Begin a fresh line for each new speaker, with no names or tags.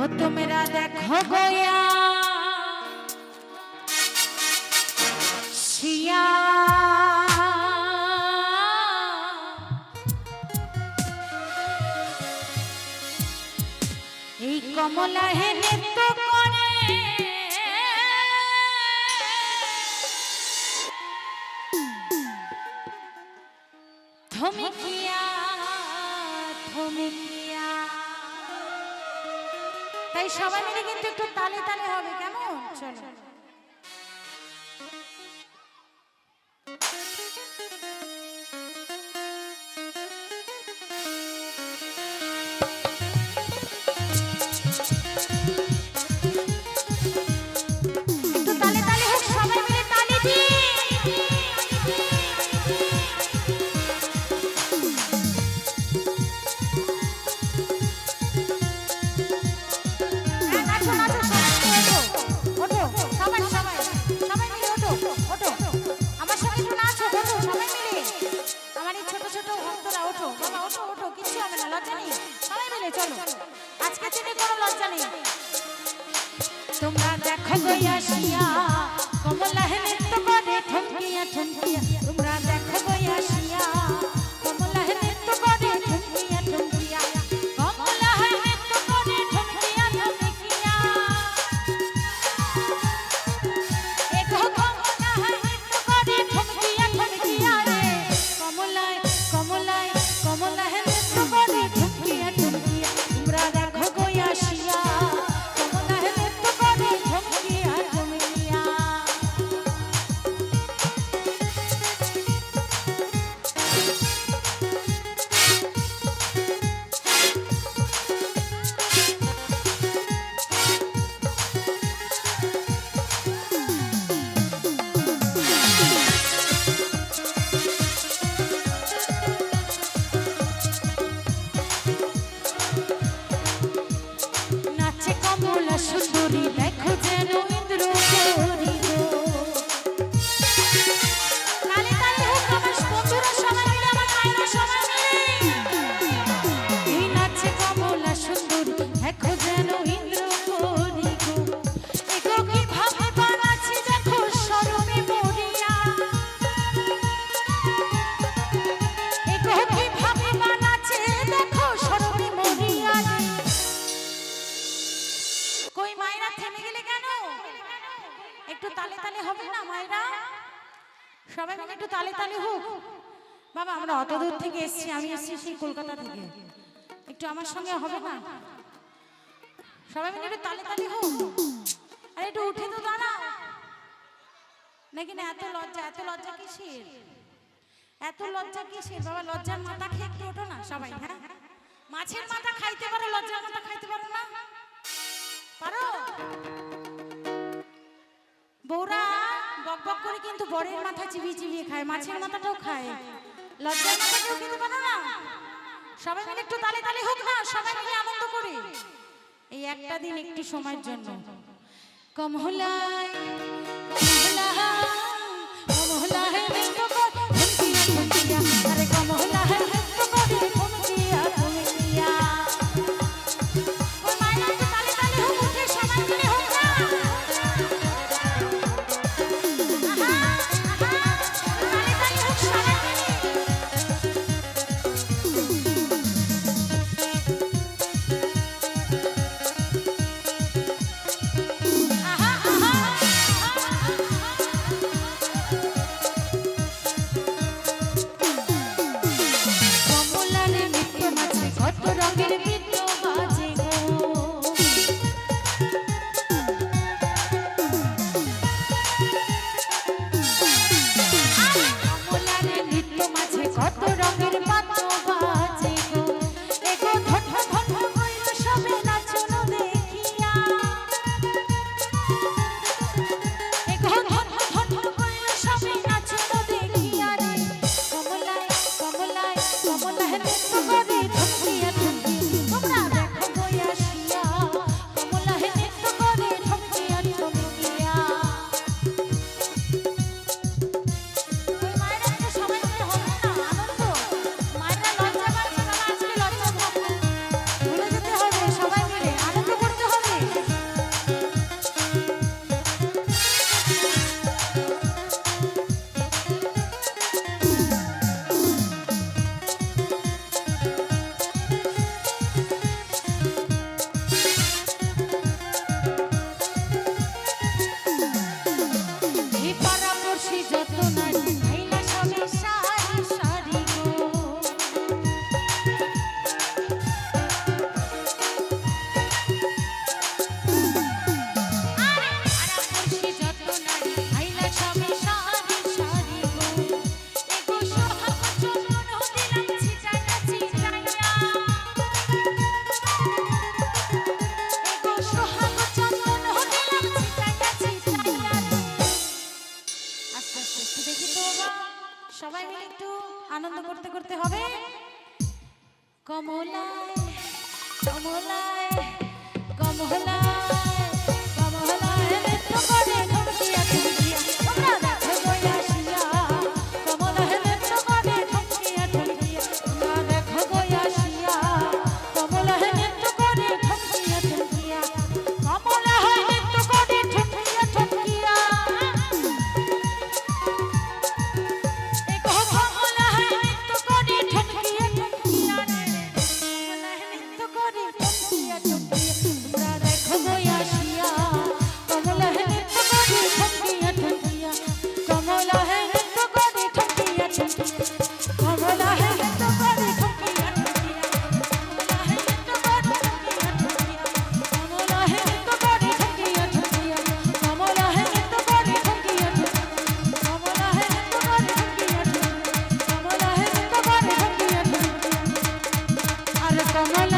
ও তোমরা দেখো গয়া। শিয়া। এই কমলা হে নৃত্য করে। থমিকিয়া থমিকিয়া তাই সবাই মিলে কিন্তু একটু তালে তালে হবে কেমন? চলো। তালে তালে হবে না, মায়েরা? সবাই মিলে একটু তালে তালে হোক। বাবা, আমরা অত দূর থেকে এসেছি, আমি এসেছি সেই কলকাতা থেকে। একটু আমার সঙ্গে হবে না? সবাই মিলে একটু তালে তালে হোক। আরে একটু উঠে তো দাঁড়াও। নাকি না, এত লজ্জা এত লজ্জা কিসের? এত লজ্জা কিসের? বাবা, লজ্জার মাথা খেয়ে একটু ওঠো না সবাই হ্যাঁ? মাছের মাথা খাইতে পারো, লজ্জার মাথা খাইতে পারো না? পারো? বৌরা বক বক করে কিন্তু বরের মাথা চিবিয়ে চিবিয়ে খায়, মাছের মাথাটাও খায়। লজ্জার মাথাটাও খেতে পারো না সবাই মিলে একটু তালে তালে হোক না, সবাই মিলে আনন্দ করে। এই একটা দিন একটু সময়ের জন্য। কমহলায় সবাই মিলে একটু আনন্দ করতে করতে হবে। কমলায় কমলায় কমলায় ಕಮಲ